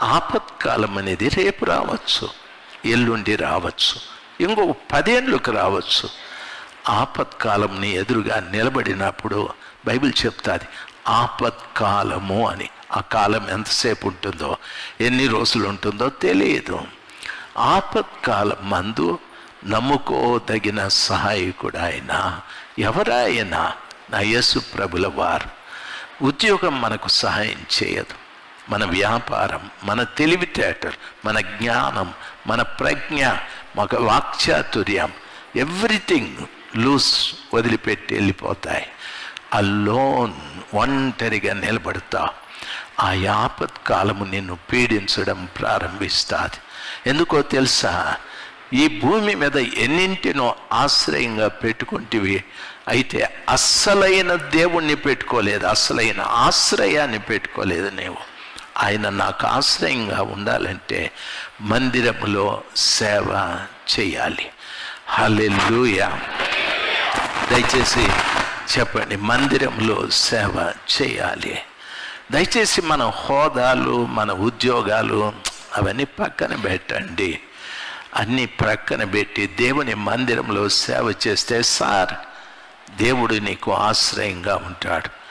ఆపత్కాలం అనేది రేపు రావచ్చు ఎల్లుండి రావచ్చు ఇంకో పదేళ్ళకు రావచ్చు. ఆపత్కాలంని ఎదురుగా నిలబడినప్పుడు బైబిల్ చెప్తాది ఆపత్కాలము అని. ఆ కాలం ఎంతసేపు ఉంటుందో ఎన్ని రోజులు ఉంటుందో తెలియదు. ఆపత్కాలం మందు నమ్ముకోదగిన సహాయకుడు ఆయన ఎవరాయన? నా యేసు ప్రభుల వారు ఉద్యోగం మనకు సహాయం చేయదు. మన వ్యాపారం మన తెలివితేటలు మన జ్ఞానం మన ప్రజ్ఞ మన వాక్చాతుర్యం ఎవ్రీథింగ్ లూస్ వదిలిపెట్టి వెళ్ళిపోతాయి. అల్లోన్ ఒంటరిగా నిలబడతా. ఆ యాపత్కాలము నిన్ను పీడించడం ప్రారంభిస్తుంది. ఎందుకో తెలుసా? ఈ భూమి మీద ఎన్నింటినో ఆశ్రయంగా పెట్టుకుంటివి. అయితే అస్సలైన దేవుణ్ణి పెట్టుకోలేదు అస్సలైన ఆశ్రయాన్ని పెట్టుకోలేదు నీవు. ఆయన నాకు ఆశ్రయంగా ఉండాలంటే మందిరములో సేవ చేయాలి. హలెల్లుయా. దయచేసి చెప్పండి మందిరంలో సేవ చేయాలి. దయచేసి మన హోదాలు మన ఉద్యోగాలు అవన్నీ పక్కన పెట్టండి. అన్నీ ప్రక్కన పెట్టి దేవుని మందిరంలో సేవ చేస్తే సార్ దేవుడు నీకు ఆశ్రయంగా ఉంటాడు.